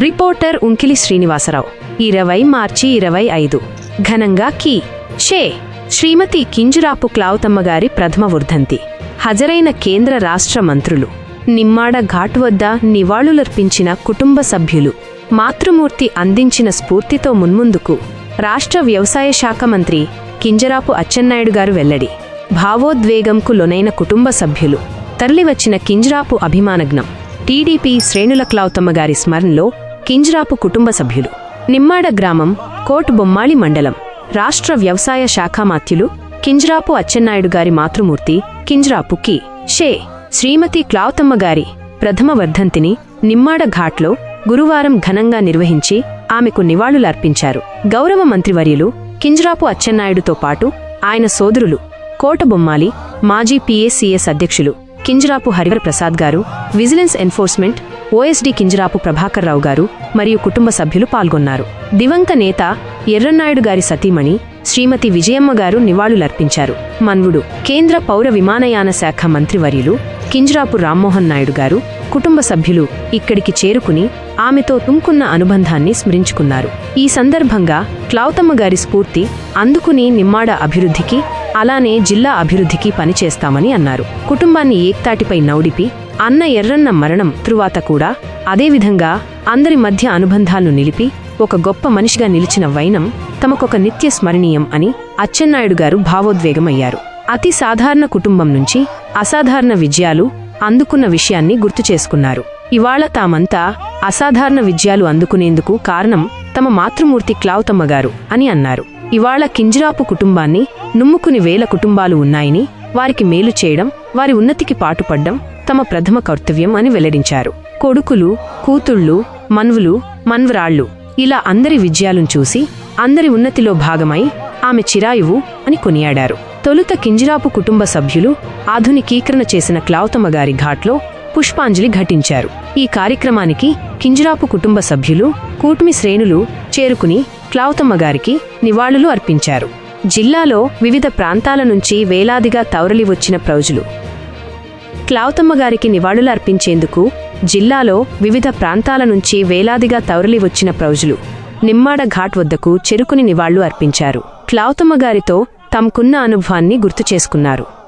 Reporter ఉంకిలి Srinivasarao. ఇరవై మార్చి ఇరవై ఐదు. ఘనంగా కీ. షే శ్రీమతి కింజురాపు క్లావుతమ్మ గారి ప్రథమ వర్ధంతి హాజరైన కేంద్ర రాష్ట్ర మంత్రులు. నిమ్మాడ ఘాట్ వద్ద నివాళులర్పించిన కుటుంబ సభ్యులు. మాతృమూర్తి అందించిన స్ఫూర్తితో మున్ముందుకు రాష్ట్ర వ్యవసాయ శాఖ మంత్రి కింజరాపు అచ్చెన్నాయుడు గారు వెల్లడి. భావోద్వేగంకు లొనైన కుటుంబ సభ్యులు. తరలివచ్చిన కింజరాపు అభిమానజ్ఞం. టీడీపీ శ్రేణుల క్లావుతమ్మ గారి స్మరణలో కింజరాపు కుటుంబ సభ్యులు. నిమ్మాడ గ్రామం కోట్ బొమ్మాళి మండలం. రాష్ట్ర వ్యవసాయ శాఖామాత్యులు కింజరాపు అచ్చెన్నాయుడు గారి మాతృమూర్తి కింజరాపు కి షే శ్రీమతి క్లావుతమ్మ గారి ప్రథమ వర్ధంతిని నిమ్మాడ ఘాట్లో గురువారం ఘనంగా నిర్వహించి ఆమెకు నివాళులర్పించారు. గౌరవ మంత్రివర్యులు కింజరాపు అచ్చెన్నాయుడుతో పాటు ఆయన సోదరులు కోటబొమ్మాలి మాజీ పీఏసీఎస్ అధ్యక్షులు Kinjarapu Harivar Prasad garu vigilance enforcement OSD Kinjarapu Prabhakar Rao garu మరియు కుటుంబ సభ్యులు పాల్గొన్నారు. దివంక నేత ఎర్రన్నాయుడు గారి సతీమణి శ్రీమతి విజయమ్మ గారు నివాళులర్పించారు. మన్వుడు కేంద్ర పౌర విమానయాన శాఖ మంత్రివర్యులు కింజరాపు రామ్మోహన్ నాయుడు గారు కుటుంబ సభ్యులు ఇక్కడికి చేరుకుని ఆమెతో తుంకున్న అనుబంధాన్ని స్మరించుకున్నారు. ఈ సందర్భంగా క్లౌతమ్మ గారి స్ఫూర్తి అందుకుని నిమ్మాడ అభివృద్ధికి అలానే జిల్లా అభివృద్ధికి పనిచేస్తామని అన్నారు. కుటుంబాన్ని ఏక్తాటిపై నౌడిపి అన్న ఎర్రన్న మరణం తరువాత కూడా అదేవిధంగా అందరి మధ్య అనుబంధాలను నిలిపి ఒక గొప్ప మనిషిగా నిలిచిన వైనం తమకొక నిత్య స్మరణీయం అని అచ్చెన్నాయుడు గారు భావోద్వేగమయ్యారు. అతి సాధారణ కుటుంబం నుంచి అసాధారణ విజయాలు అందుకున్న విషయాన్ని గుర్తు చేసుకున్నారు. ఇవాళ తామంతా అసాధారణ విజయాలు అందుకునేందుకు కారణం తమ మాతృమూర్తి క్లావుతమ్మ గారు అని అన్నారు. ఇవాళ కింజరాపు కుటుంబాన్ని నుమ్ముకుని వేల కుటుంబాలు ఉన్నాయని వారికి మేలు చేయడం వారి ఉన్నతికి పాటుపడ్డం తమ ప్రథమ కర్తవ్యం అని వెల్లడించారు. కొడుకులు కూతుళ్ళు మన్వులు మన్వరాళ్ళు ఇలా అందరి విజయాలను చూసి అందరి ఉన్నతిలో భాగమై ఆమె చిరాయువు అని కొనియాడారు. తొలుత కింజరాపు కుటుంబ సభ్యులు ఆధునికీకరణ చేసిన క్లావుతమ్మగారి ఘాట్లో పుష్పాంజలి ఘటించారు. ఈ కార్యక్రమానికి కింజరాపు కుటుంబ సభ్యులు కూటమి శ్రేణులు చేరుకుని క్లావుతమ్మ గారికి నివాళులు అర్పించారు. జిల్లాలో వివిధ ప్రాంతాల నుంచి వేలాదిగా తౌరలి వచ్చిన ప్రౌజులు. క్లావుతమ్మ గారికి నివాళులు అర్పించేందుకు జిల్లాలో వివిధ ప్రాంతాల నుంచి వేలాదిగా తౌరలి వచ్చిన ప్రౌజులు నిమ్మాడ ఘాట్ వద్దకు చెరుకుని నివాళులు అర్పించారు. క్లావుతమ్మ గారితో తమకున్న అనుభవాన్ని గుర్తు చేసుకున్నారు.